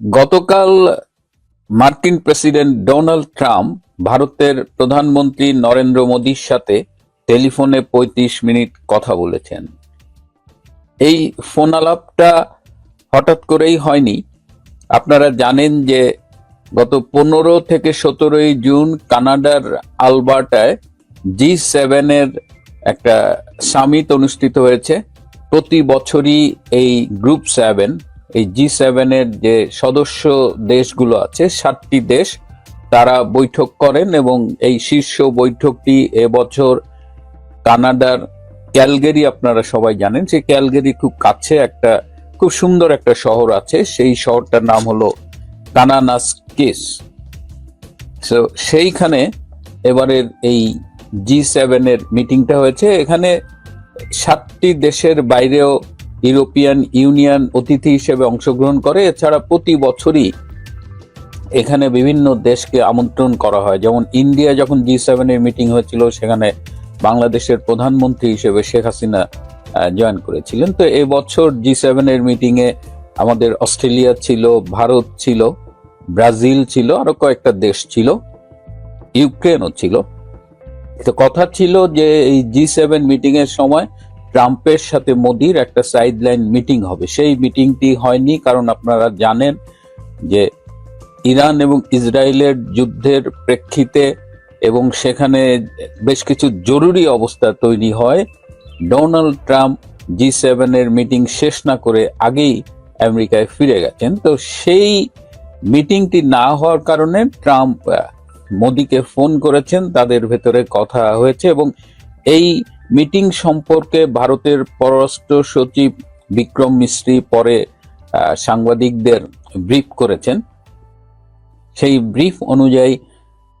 গতকাল মার্কিন president Donald Trump ভারতের প্রধানমন্ত্রী নরেন্দ্র মোদীর সাথে টেলিফোনে পঁয়ত্রিশ মিনিট কথা বলেছেন। এই ফোন আলাপটা হঠাৎ করেই হয়নি। আপনারা জানেন যে গত পনেরো থেকে সতেরোই জুন কানাডার আলবার্টায় জি সেভেনের একটা সামিট অনুষ্ঠিত হয়েছে। প্রতি বছরই এই গ্রুপ সেভেন এই জি সেভেনের যে সদস্য দেশগুলো আছে, সাতটি দেশ, তারা বৈঠক করেন এবং এই শীর্ষ বৈঠকটি এবছর কানাডার ক্যালগেরি আপনারা সবাই জানেন যে ক্যালগেরি খুব কাছে একটা, খুব সুন্দর একটা শহর আছে। সেই শহরটার নাম হলো কানানাসকিস। সো সেইখানে এবারের এই জি সেভেনের মিটিংটা হয়েছে। এখানে সাতটি দেশের বাইরেও ইউরোপিয়ান ইউনিয়ন অতিথি হিসেবে অংশগ্রহণ করে। এছাড়া প্রতি বছরই এখানে বিভিন্ন দেশকে আমন্ত্রণ করা হয়। যেমন ইন্ডিয়া যখন জি সেভেনের মিটিং হয়েছিল, সেখানে বাংলাদেশের প্রধানমন্ত্রী হিসেবে শেখ হাসিনা জয়েন করেছিলেন। তো এবছর জি সেভেনের মিটিংয়ে আমাদের অস্ট্রেলিয়া ছিল, ভারত ছিল, ব্রাজিল ছিল, আরও কয়েকটা দেশ ছিল, ইউক্রেনও ছিল। তো কথা ছিল যে এই জি সেভেন মিটিংয়ের সময় ট্রাম্পের সাথে মোদির একটা সাইডলাইন মিটিং হবে। সেই মিটিংটি হয়নি, কারণ আপনারা জানেন যে ইরান এবং ইসরায়েলের যুদ্ধের প্রেক্ষিতে এবং সেখানে বেশ কিছু জরুরি অবস্থা তৈরি হয়। ডোনাল্ড ট্রাম্প জি সেভেনের মিটিং শেষ না করে আগেই আমেরিকায় ফিরে গেছেন। তো সেই মিটিংটি না হওয়ার কারণে ট্রাম্প মোদিকে ফোন করেছেন, তাদের ভেতরে কথা হয়েছে এবং এই মিটিং সম্পর্কে ভারতের পররাষ্ট্র সচিব বিক্রম মিস্ত্রি পরে সাংবাদিকদের ব্রিফ করেছেন। সেই ব্রিফ অনুযায়ী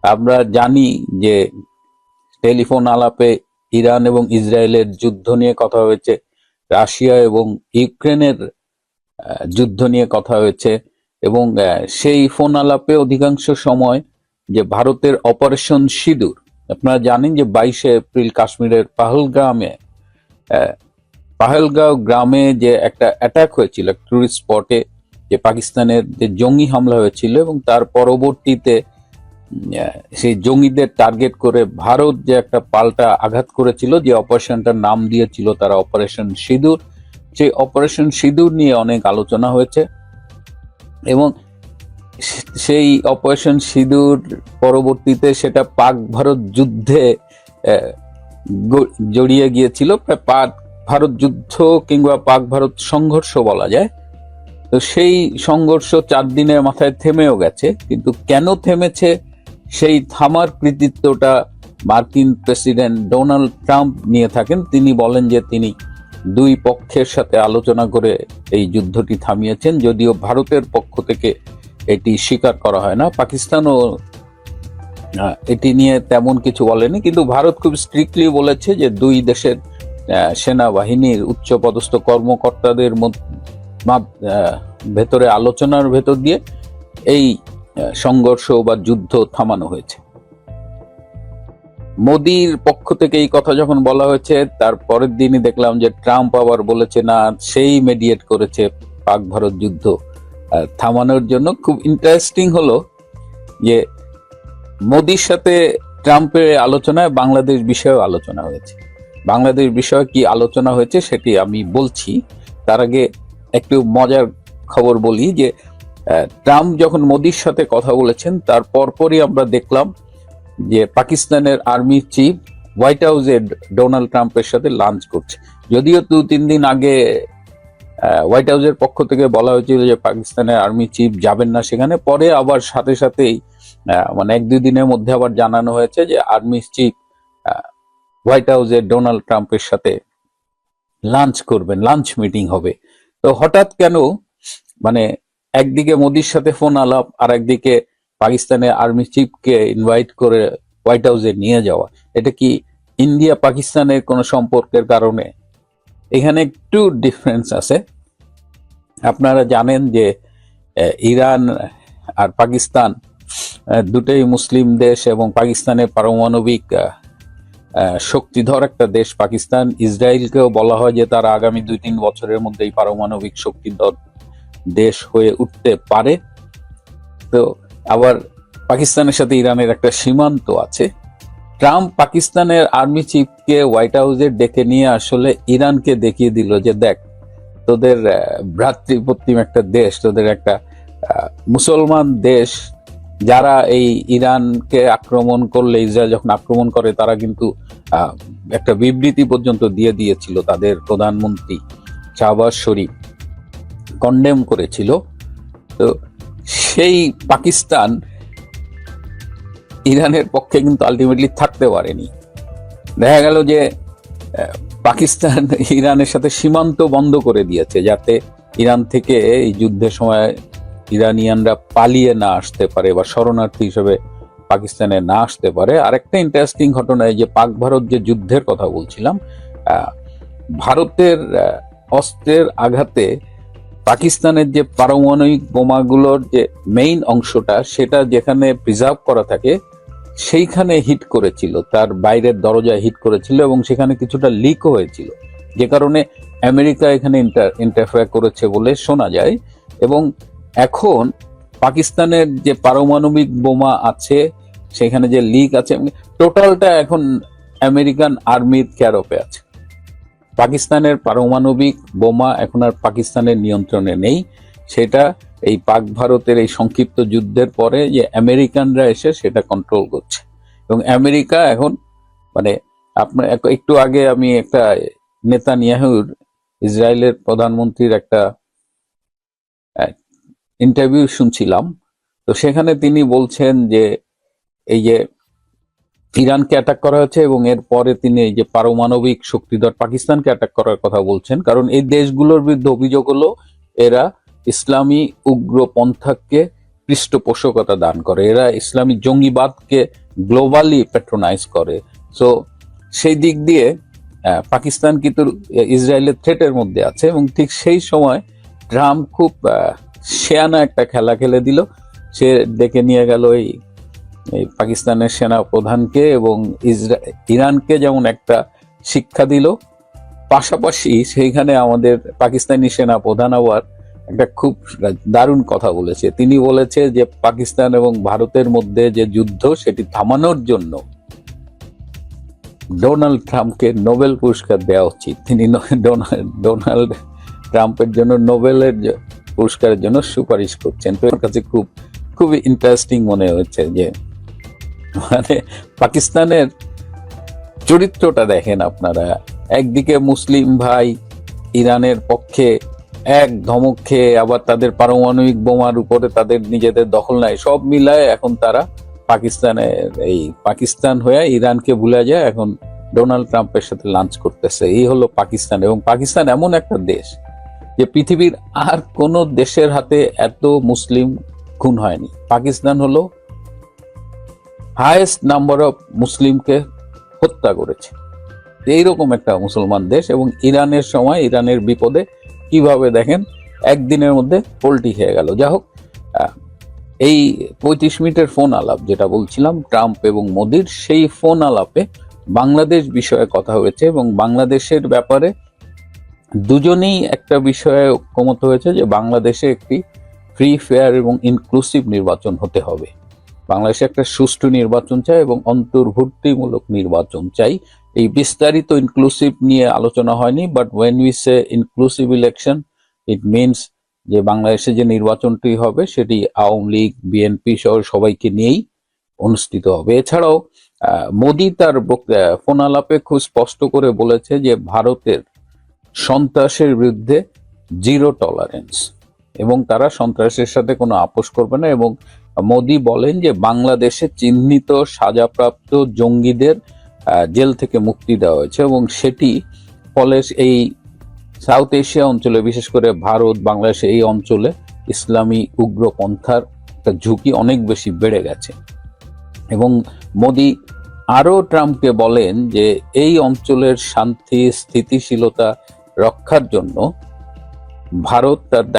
আমরা জানি যে টেলিফোন আলাপে ইরান এবং ইসরায়েলের যুদ্ধ নিয়ে কথা হয়েছে, রাশিয়া এবং ইউক্রেনের যুদ্ধ নিয়ে কথা হয়েছে এবং সেই ফোন আলাপে অধিকাংশ সময় যে ভারতের অপারেশন সিঁদুর আপনারা জানেন যে বাইশে এপ্রিল কাশ্মীরের পাহলগ্রামে পাহেলগাঁও গ্রামে যে একটা অ্যাটাক হয়েছিল টুরিস্ট স্পটে যে পাকিস্তানের যে জঙ্গি হামলা হয়েছিল এবং তার পরবর্তীতে সেই জঙ্গিদের টার্গেট করে ভারত যে একটা পাল্টা আঘাত করেছিল, যে অপারেশনটার নাম দিয়েছিল তারা অপারেশন সিঁদুর। সেই অপারেশন সিঁদুর নিয়ে অনেক আলোচনা হয়েছে এবং সেই অপারেশন সিঁদুর পরবর্তীতে সেটা পাক ভারত যুদ্ধে জড়িয়ে গিয়েছিল। পাক ভারত যুদ্ধ কিংবা পাক ভারত সংঘর্ষ বলা যায়। তো সেই সংঘর্ষ চার দিনের মাথায় থেমেও গেছে। কিন্তু কেন থেমেছে? সেই থামার কৃতিত্বটা মার্কিন প্রেসিডেন্ট ডোনাল্ড ট্রাম্প নিয়ে থাকেন। তিনি বলেন যে তিনি দুই পক্ষের সাথে আলোচনা করে এই যুদ্ধটি থামিয়েছেন। যদিও ভারতের পক্ষ থেকে এটি স্বীকার করা হয় না। পাকিস্তানও এটি নিয়ে তেমন কিছু বলেনি, কিন্তু ভারত খুব স্ট্রিক্টলি বলেছে যে দুই দেশের সেনাবাহিনীর উচ্চপদস্থ কর্মকর্তাদের ভেতরে আলোচনার ভেতর দিয়ে এই সংঘর্ষ বা যুদ্ধ থামানো হয়েছে। মোদির পক্ষ থেকে এই কথা যখন বলা হয়েছে, তার পরের দিনই দেখলাম যে ট্রাম্প আবার বলেছে, না, সেই মেডিয়েট করেছে পাক ভারত যুদ্ধ। থামানোর জন্য খুব ইন্টারেস্টিং হলো যে মোদির সাথে ট্রাম্পের আলোচনায় বাংলাদেশ বিষয়েও আলোচনা হয়েছে। বাংলাদেশ বিষয়ে কি আলোচনা হয়েছে সেটি আমি বলছি। তার আগে একটু মজার খবর বলি যে ট্রাম্প যখন মোদির সাথে কথা বলেছেন, তার পরপরই আমরা দেখলাম যে পাকিস্তানের আর্মি চিফ হোয়াইট হাউসে ডোনাল্ড ট্রাম্পের সাথে লাঞ্চ করছে। যদিও দু তিন দিন আগে হোয়াইট হাউসের পক্ষ থেকে বলা হয়েছিল যে পাকিস্তানের আর্মি চিফ যাবেন না সেখানে। পরে আবার সাথে সাথেই মানে এক দুই দিনের মধ্যে আবার জানানো হয়েছে যে আর্মি চিফ হোয়াইট হাউসে ডোনাল্ড ট্রাম্পের সাথে লাঞ্চ করবেন লাঞ্চ মিটিং হবে। তো হঠাৎ কেন মানে একদিকে মোদির সাথে ফোন আলাপ আর একদিকে পাকিস্তানের আর্মি চিফকে ইনভাইট করে হোয়াইট হাউসে নিয়ে যাওয়া। এটা কি ইন্ডিয়া পাকিস্তানের কোনো সম্পর্কের কারণে? এখানে একটু ডিফারেন্স আছে। আপনারা জানেন যে ইরান আর পাকিস্তান দুটোই মুসলিম দেশ এবং পাকিস্তানের পারমাণবিক শক্তিধর একটা দেশ পাকিস্তান। ইসরায়েলকেও বলা হয় যে তারা আগামী দুই তিন বছরের মধ্যেই পারমাণবিক শক্তিধর দেশ হয়ে উঠতে পারে। তো আবার পাকিস্তানের সাথে ইরানের একটা সীমান্ত আছে। ট্রাম্প পাকিস্তানের আর্মি চিফকে হোয়াইট হাউসে ডেকে নিয়ে আসলে ইরানকে দেখিয়ে দিল যে, দেখ তোদের আহ, ভ্রাতৃপ্রতিম একটা দেশ তোদের একটা মুসলমান দেশ যারা এই ইরানকে আক্রমণ করলে ইসরায়েল যখন আক্রমণ করে তারা কিন্তু একটা বিবৃতি পর্যন্ত দিয়ে দিয়েছিল তাদের প্রধানমন্ত্রী শাহবাজ শরীফ। কন্ডেম করেছিল। তো সেই পাকিস্তান ইরানের পক্ষে কিন্তু আলটিমেটলি থাকতে পারেনি। দেখা গেল যে পাকিস্তান ইরানের সাথে সীমান্ত বন্ধ করে দিয়েছে যাতে ইরান থেকে এই যুদ্ধের সময় ইরানিয়ানরা পালিয়ে না আসতে পারে বা শরণার্থী হিসেবে পাকিস্তানে না আসতে পারে। আরেকটা ইন্টারেস্টিং ঘটনা এই যে পাক ভারত যে যুদ্ধের কথা বলছিলাম ভারতের অস্ত্রের আঘাতে পাকিস্তানের যে পারমাণবিক বোমাগুলোর যে মেইন অংশটা, সেটা যেখানে প্রিজার্ভ করা থাকে সেইখানে হিট করেছিল, তার বাইরের দরজায় হিট করেছিল এবং সেখানে কিছুটা লিকও হয়েছিল। যে কারণে আমেরিকা এখানে ইন্টারফেয়ার করেছে বলে শোনা যায় এবং এখন পাকিস্তানের যে পারমাণবিক বোমা আছে, সেখানে যে লিক আছে টোটালটা এখন আমেরিকান আর্মির ক্যারপে আছে। পাকিস্তানের পারমাণবিক বোমা এখন আর পাকিস্তানের নিয়ন্ত্রণে নেই। সেটা এই পাক ভারতের এই সংক্ষিপ্ত যুদ্ধের পরে যে আমেরিকানরা এসে সেটা কন্ট্রোল করছে। এবং আমেরিকা এখন মানে আপনার একটু আগে আমি একটা নেতা নিয়াহুর ইসরায়েলের প্রধানমন্ত্রীর একটা ইন্টারভিউ শুনছিলাম। তো সেখানে তিনি বলছেন যে এই যে ইরানকে অ্যাটাক করা হয়েছে এবং এর পরে তিনি এই যে পারমাণবিক শক্তিধর পাকিস্তানকে অ্যাটাক করার কথা বলছেন। কারণ এই দেশগুলোর বিরুদ্ধে অভিযোগ হলো, এরা ইসলামী উগ্রপন্থাকে পৃষ্ঠপোষকতা দান করে। এরা ইসলামী জঙ্গিবাদকে গ্লোবালি প্যাট্রোনাইজ করে। সো সেই দিক দিয়ে পাকিস্তান কিন্তু ইসরায়েলের থ্রেটের মধ্যে আছে এবং ঠিক সেই সময় ট্রাম্প খুব সেয়ানা একটা খেলা খেলে দিল। সে ডেকে নিয়ে গেল এই পাকিস্তানের সেনা প্রধানকে এবং ইসরা- ইরানকে যেমন একটা শিক্ষা দিল। পাশাপাশি সেইখানে আমাদের পাকিস্তানি সেনা প্রধান আবার একটা খুব দারুণ কথা বলেছে। তিনি বলেছে যে, পাকিস্তান এবং ভারতের মধ্যে যে যুদ্ধ, সেটি থামানোর জন্য ডোনাল্ড ট্রাম্পকে নোবেল পুরস্কার দেওয়া উচিত। তিনি ডোনাল্ড ট্রাম্পের জন্য নোবেলের পুরস্কারের জন্য সুপারিশ করছেন। তো এর কাছে খুব, খুবই ইন্টারেস্টিং মনে হচ্ছে যে মানে পাকিস্তানের চরিত্রটা দেখেন আপনারা। একদিকে মুসলিম ভাই ইরানের পক্ষে এক ধমক খেয়ে আবার তাদের পারমাণবিক বোমার উপরে তাদের নিজেদের দখল নাই সব মিলায় এখন তারা পাকিস্তানের এই পাকিস্তান হয়ে ইরানকে ভুলে যায়, এখন ডোনাল্ড ট্রাম্পের সাথে লাঞ্চ করতেছে। এই হলো পাকিস্তান এবং পাকিস্তান এমন একটা দেশ যে পৃথিবীর আর কোন দেশের হাতে এত মুসলিম খুন হয়নি। পাকিস্তান হলো হায়েস্ট নাম্বার অফ মুসলিমকে হত্যা করেছে। এইরকম একটা মুসলমান দেশ এবং ইরানের সময়, ইরানের বিপদে কীভাবে দেখেন? একদিনের মধ্যে পোল্টি খেয়ে গেল। যা হোক এই পঁয়ত্রিশ মিনিটের ফোন আলাপ যেটা বলছিলাম, ট্রাম্প এবং মোদির, সেই ফোন আলাপে বাংলাদেশ বিষয়ে কথা হয়েছে এবং বাংলাদেশের ব্যাপারে দুজনেই একটা বিষয়ে ঐক্যমত হয়েছে যে বাংলাদেশে একটি ফ্রি ফেয়ার এবং ইনক্লুসিভ নির্বাচন হতে হবে। বাংলাদেশে একটা সুষ্ঠু নির্বাচন চাই এবং অন্তর্ভুক্তিমূলক নির্বাচন চাই। এই বিস্তারিত ইনক্লুসিভ নিয়ে আলোচনা হয়নি but when we say inclusive election it means যে বাংলাদেশে যে নির্বাচনটি হবে সেটি আওয়ামী লীগ বিএনপি সহ সবাইকে নিয়েই অনুষ্ঠিত হবে। এছাড়াও মোদি তার বক- আহ, ফোন আলাপে খুব স্পষ্ট করে বলেছে যে ভারতের সন্ত্রাসের বিরুদ্ধে জিরো টলারেন্স এবং তারা সন্ত্রাসের সাথে কোনো আপোষ করবে না এবং মোদি বলেন যে বাংলাদেশে চিহ্নিত সাজাপ্রাপ্ত জঙ্গিদের জেল থেকে মুক্তি দেওয়া হয়েছে এবং সেটি ফলে এই সাউথ এশিয়া অঞ্চলে, বিশেষ করে ভারত, বাংলাদেশ, এই অঞ্চলে ইসলামী উগ্রপন্থার একটা ঝুঁকি অনেক বেশি বেড়ে গেছে। এবং মোদি আরও ট্রাম্পকে বলেন যে এই অঞ্চলের শান্তি, স্থিতিশীলতা রক্ষার জন্য ভারত তার